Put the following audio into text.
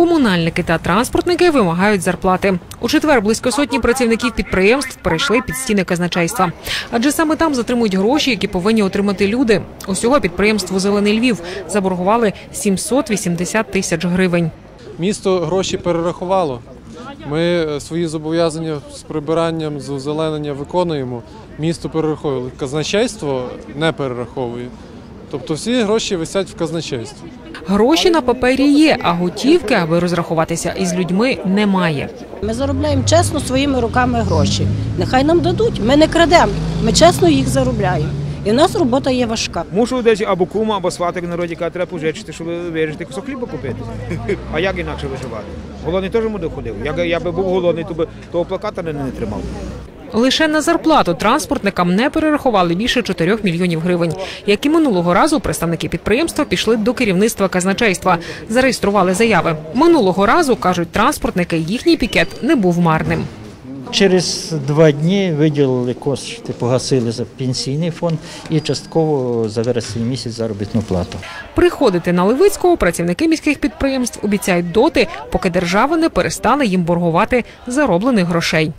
Комунальники та транспортники вимагають зарплати. У четвер близько сотні працівників підприємств перейшли під стіни казначейства. Адже саме там затримують гроші, які повинні отримати люди. Усього підприємству Зелений Львів заборгували 780 тисяч гривень. Місто гроші перерахувало. Ми е, свої зобов'язання з прибиранням, з озеленення виконуємо. Місто перераховує. Казначейство не перераховує. Тобто всі гроші висять в казначействі. Гроші на папері є, а готівки, аби розрахуватися із людьми, немає. Ми заробляємо чесно своїми руками гроші. Нехай нам дадуть. Ми не крадемо, ми чесно їх заробляємо. І в нас робота є важка. Мушу десь або кума, або сватик народі, яка треба пожичити, щоб вирішити кусок хліба купити. А як інакше виживати? Голодний теж буде ходив. Я, я би був голодний, то би того плаката не, не тримав. Лише на зарплату транспортникам не перерахували більше 4 мільйонів гривень. Як і минулого разу, представники підприємства пішли до керівництва казначейства, зареєстрували заяви. Минулого разу кажуть транспортники, їхній пікет не був марним. Через два дні виділили кошти, погасили за пенсійний фонд і частково за вересень місяць заробітну плату. Приходити на Левицького працівники міських підприємств обіцяють доти, поки держава не перестане їм боргувати зароблених грошей.